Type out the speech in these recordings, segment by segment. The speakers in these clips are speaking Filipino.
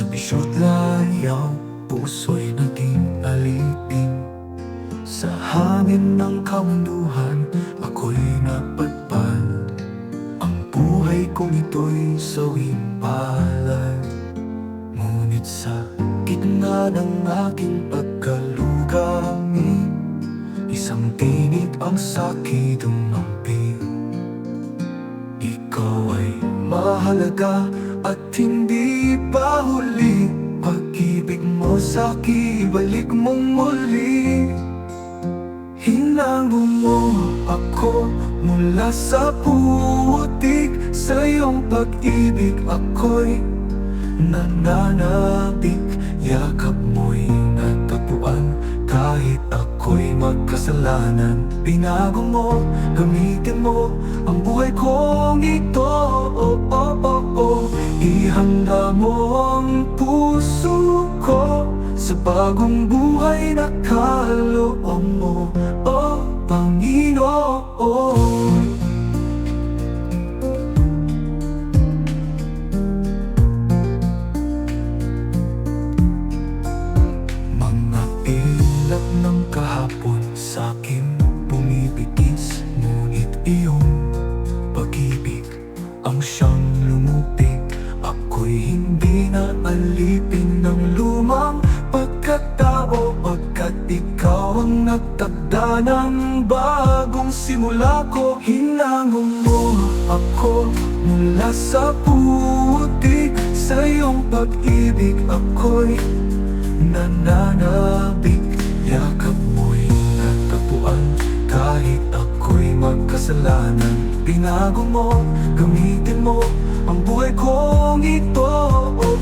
Sa bisyot layaw, puso'y naging alipin Sa hangin ng kamunduhan, ako'y napadpad Ang buhay kong ito'y sawing palad. Ngunit sa gitna ng aking pagkalugami Isang tinig ang sakit umampi Ikaw ay mahalaga at hindi pa mo sa akin, ibalik mong muli. Hinango mo ako mula sa putik. Sa iyong pag-ibig ako'y nananabik. Yakap mo'y natagpuan kahit ako'y magkasalanan. Binago mo, gamitin mo ang buhay kong ito. Oh, oh, oh, oh. Ihanda mo bagong buhay na kaloob mo. Oh, Panginoon. Mga ilap ng kahapon sa akin bumibigis Ngunit iyong pag-ibig ang siyang lumupig Ako'y hindi na alipin ng lumang nagtakda ng bagong simula ko Hinango mo ako mula sa putik Sa iyong pag-ibig ako'y nananabik. Yakap mo'y natapuan Kahit ako'y magkasalanan. Binago mo, gamitin mo Ang buhay kong ito. oh,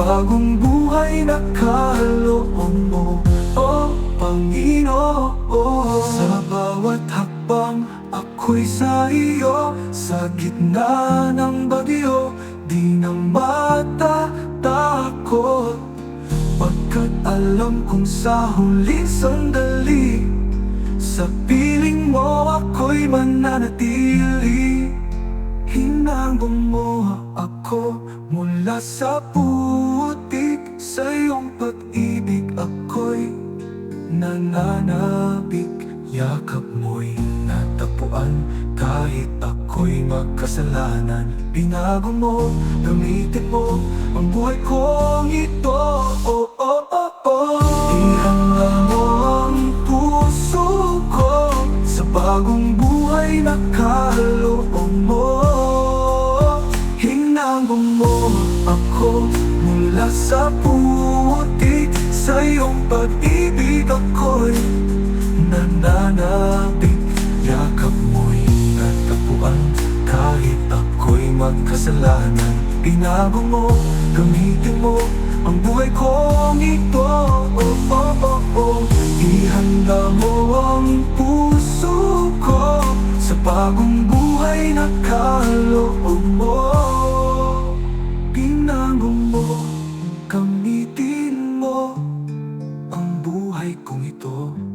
bagong buhay na kaloob mo Oh, Panginoon. Sa bawat hakbang ako'y sa iyo. Sa gitna ng bagyo Di na matatakot. Pagkat alam kong sa huling sandali Sa piling mo ako'y mananatili. Hinango mo ako mula sa putik Sa iyong pag-ibig ako'y nananabik. Yakap mo'y natapuan kahit ako'y magkasalanan Binago mo, gamitin mo ang buhay kong ito. Oh, oh, oh, oh. Ihanda mo ang puso ko sa bagong buhay na kaloob mo. Hinango mo ako mula sa pag-ibig ako'y nananabik Yakap mo'y natapuan. Kahit ako'y magkasalanan Binago mo, gamitin mo ang buhay kong ito. Oh, oh, oh, oh. Ihanda mo ang puso ko Sa bagong buhay na kaloob mo 人